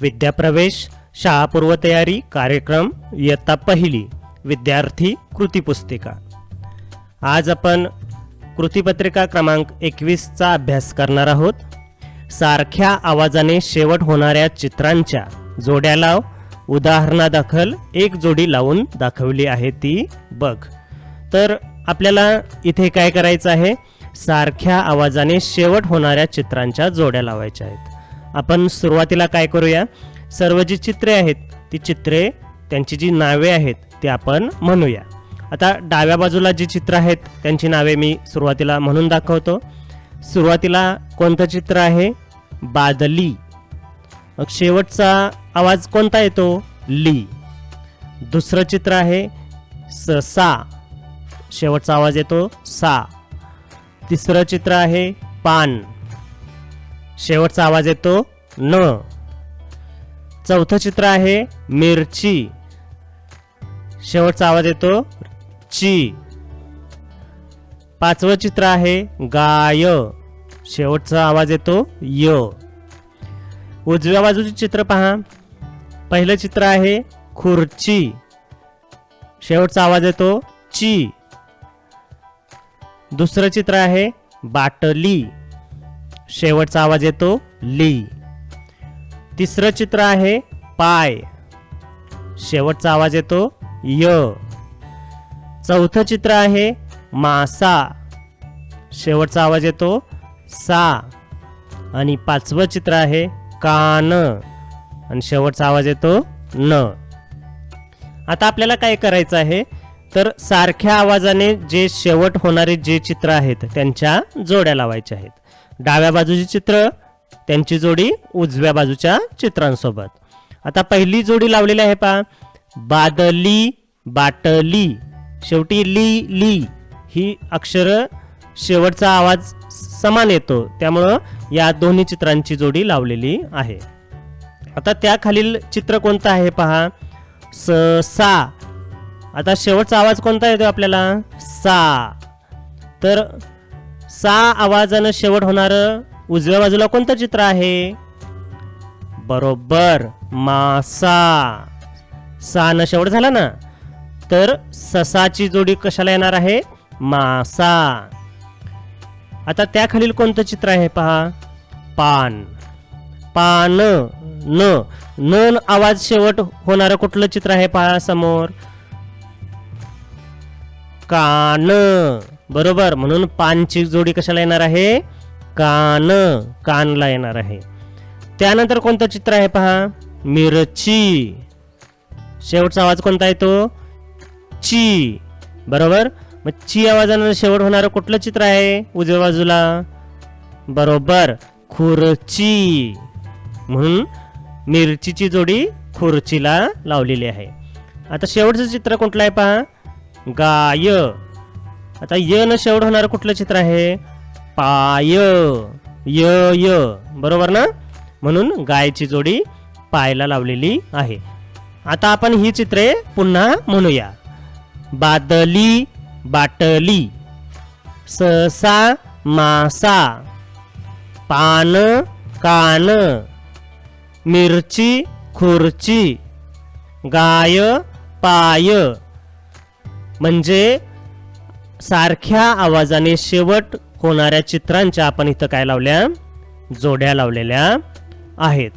विद्याप्रवेश शाळा पूर्वतयारी कार्यक्रम इयत्ता पहिली विद्यार्थी कृतीपुस्तिका आज आपण कृतीपत्रिका क्रमांक एकवीसचा अभ्यास करणार आहोत. सारख्या आवाजाने शेवट होणाऱ्या चित्रांच्या जोड्या लाव उदाहरणादाखल एक जोडी लावून दाखवली आहे ती. बघ. तर आपल्याला इथे काय करायचं आहे? सारख्या आवाजाने शेवट होणाऱ्या चित्रांच्या जोड्या लावायच्या आहेत. आपण सुरुवातीला काय करूया? सर्व जी चित्रे आहेत ती चित्रे त्यांची जी नावे आहेत ती आपण म्हणूया. आता डाव्या बाजूला जी चित्र आहेत त्यांची नावे मी सुरुवातीला म्हणून दाखवतो. सुरुवातीला कोणतं चित्र आहे? बादली. मग शेवटचा आवाज कोणता येतो? ली. दुसरं चित्र आहे ससा शेवटचा आवाज येतो सा. तिसरं चित्र आहे पान. शेवटचा आवाज येतो न. चौथं चित्र आहे मिरची. शेवटचा आवाज येतो ची. पाचवं चित्र आहे गाय. शेवटचा आवाज येतो य. उजव्या बाजूचे चित्र पहा. पहिलं चित्र आहे खुर्ची. शेवटचा आवाज येतो ची. दुसरं चित्र आहे बाटली. शेवटचा आवाज येतो ली. तिसरं चित्र आहे पाय. शेवटचा आवाज येतो य. चौथं चित्र आहे मासा. शेवटचा आवाज येतो सा. आणि पाचवं चित्र आहे कान. आणि शेवटचा आवाज येतो न. आता आपल्याला काय करायचं आहे? तर सारख्या आवाजाने जे शेवट होणारे जे चित्र आहेत त्यांच्या जोड्या लावायच्या आहेत. डाव्या बाजूची चित्र त्यांची जोडी उजव्या बाजूच्या चित्रांसोबत. आता पहिली जोडी लावलेली आहे पहा. बादली बाटली. शेवटी ली ली. ही अक्षर शेवटचा आवाज समान येतो. त्यामुळं या दोन्ही चित्रांची जोडी लावलेली आहे. आता त्याखालील चित्र कोणतं आहे पहा? स सा. आता शेवटचा आवाज कोणता येतो आपल्याला? सा. तर सा आवाजानं शेवट होणारं उजव्या बाजूला कोणतं चित्र आहे? बरोबर मासा सा. न शेवट झाला ना? तर ससाची जोडी कशाला येणार आहे? मासा आता त्याखालील कोणतं चित्र आहे पहा? पान. पान न. न आवाज शेवट होणारं कुठलं चित्र आहे पहा समोर? कान. बरोबर म्हणून पानची जोडी कशाला येणार आहे? कान कानला येणार आहे. त्यानंतर कोणतं चित्र आहे पहा? मिरची. शेवटचा आवाज कोणता येतो ची. बरोबर? मग ची आवाजानं शेवट होणारं कुठलं चित्र आहे? उजव्या बाजूला. बरोबर खुर्ची. म्हणून मिरचीची जोडी खुर्चीला लावलेली आहे. आता शेवटचं चित्र कुठलं आहे पहा? गाय. आता य न शेवट होणारं कुठलं चित्र आहे? पाय य य. बरोबर ना? म्हणून गायची जोडी पायला लावलेली आहे. आता आपण ही चित्रे पुन्हा म्हणूया. बादली बाटली ससा मासा पान कान मिरची खुर्ची गाय पाय. म्हणजे सारख्या आवाजाने शेवट होणाऱ्या चित्रांच्या आपण इथं काय लावल्या? जोड्या लावलेल्या आहेत.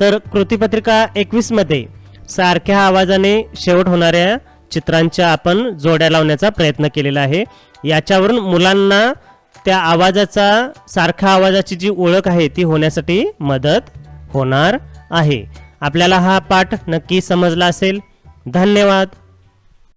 तर कृतीपत्रिका एकवीसमध्ये सारख्या आवाजाने शेवट होणाऱ्या चित्रांच्या आपण जोड्या लावण्याचा प्रयत्न केलेला आहे. याच्यावरून मुलांना त्या आवाजाचा सारख्या आवाजाची जी ओळख आहे ती होण्यासाठी मदत होणार आहे. आपल्याला हा पाठ नक्की समजला असेल. धन्यवाद.